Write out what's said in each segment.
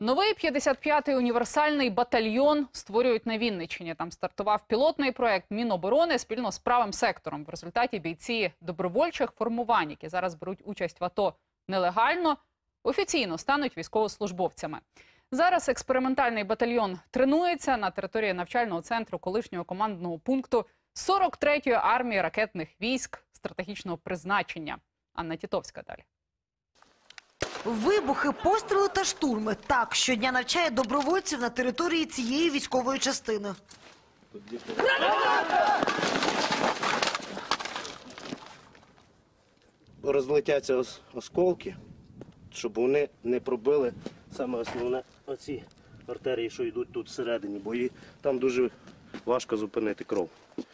Новий 55-й універсальний батальйон створюють на Вінниччині. Там стартував пілотний проект Міноборони спільно з правим сектором. В результаті бійці добровольчих формувань, які зараз беруть участь в АТО нелегально, офіційно стануть військовослужбовцями. Зараз експериментальний батальйон тренується на території навчального центру колишнього командного пункту 43-ї армії ракетних військ стратегічного призначення. Анна Тітовська далі. Вибухи, постріли та штурми. Так щодня навчає добровольців на території цієї військової частини. розлетяться ос- осколки, щоб вони не пробили саме основне оці артерії, що йдуть тут всередині, бо її там дуже важко зупинити кров.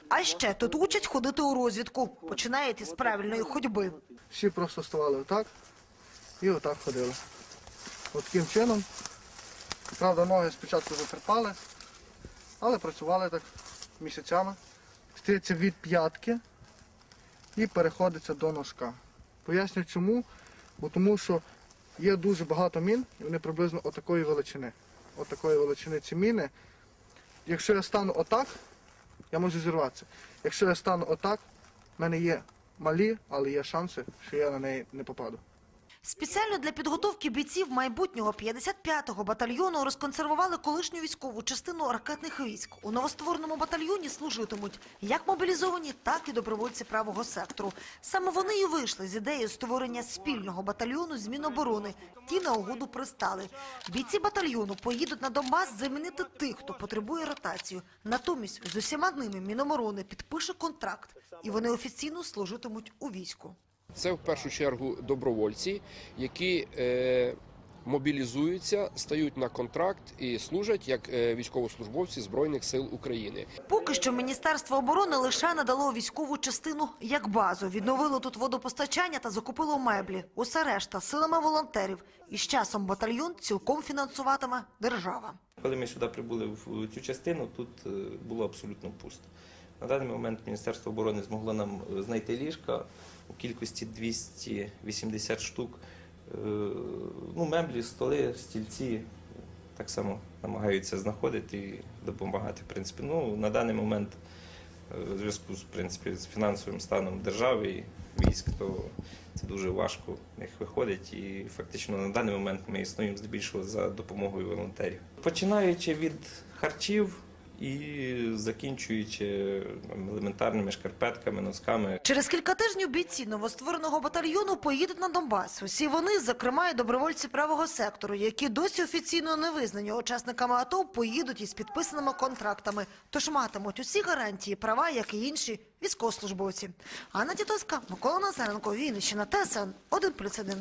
А ще тут учать ходити у розвідку. Починають із правильної ходьби. Всі просто ставали отак і отак ходили. От таким чином. Правда, ноги спочатку затерпали, але працювали так місяцями. Стається від п'ятки і переходиться до носка. Поясню чому. Бо тому що є дуже багато мін, і вони приблизно отакої величини. Отакої величини ці міни. Якщо я стану отак, я можу зірватися. Якщо я стану отак, в мене є малі, але є шанси, що я на неї не попаду. Спеціально для підготовки бійців майбутнього 55-го батальйону розконсервували колишню військову частину ракетних військ. У новоствореному батальйоні служитимуть як мобілізовані, так і добровольці правого сектору. Саме вони і вийшли з ідеєю створення спільного батальйону з Міноборони. Ті на угоду пристали. Бійці батальйону поїдуть на Донбас замінити тих, хто потребує ротацію. Натомість з усіма ними Міноборони підпише контракт, і вони офіційно служитимуть у війську. Це в першу чергу добровольці, які е, мобілізуються, стають на контракт і служать як е, військовослужбовці Збройних сил України. Поки що Міністерство оборони лише надало військову частину як базу, відновило тут водопостачання та закупило меблі. Усе решта силами волонтерів. І з часом батальйон цілком фінансуватиме держава. Коли ми сюди прибули в цю частину, тут е, було абсолютно пусто. На даний момент Міністерство оборони змогло нам е, знайти ліжка у кількості 280 штук. Е, Ну, меблі, столи, стільці так само намагаються знаходити і допомагати. В принципі, ну, на даний момент е, в зв'язку з, принципі, з фінансовим станом держави і військ, то це дуже важко них виходить. І фактично на даний момент ми існуємо здебільшого за допомогою волонтерів. Починаючи від харчів і закінчуючи елементарними шкарпетками, носками. Через кілька тижнів бійці новоствореного батальйону поїдуть на Донбас. Усі вони, зокрема, і добровольці правого сектору, які досі офіційно не визнані учасниками АТО, поїдуть із підписаними контрактами. Тож матимуть усі гарантії, права, як і інші військовослужбовці. Анна Тітовська, Микола Назаренко, Вінниччина, ТСН 1+,1.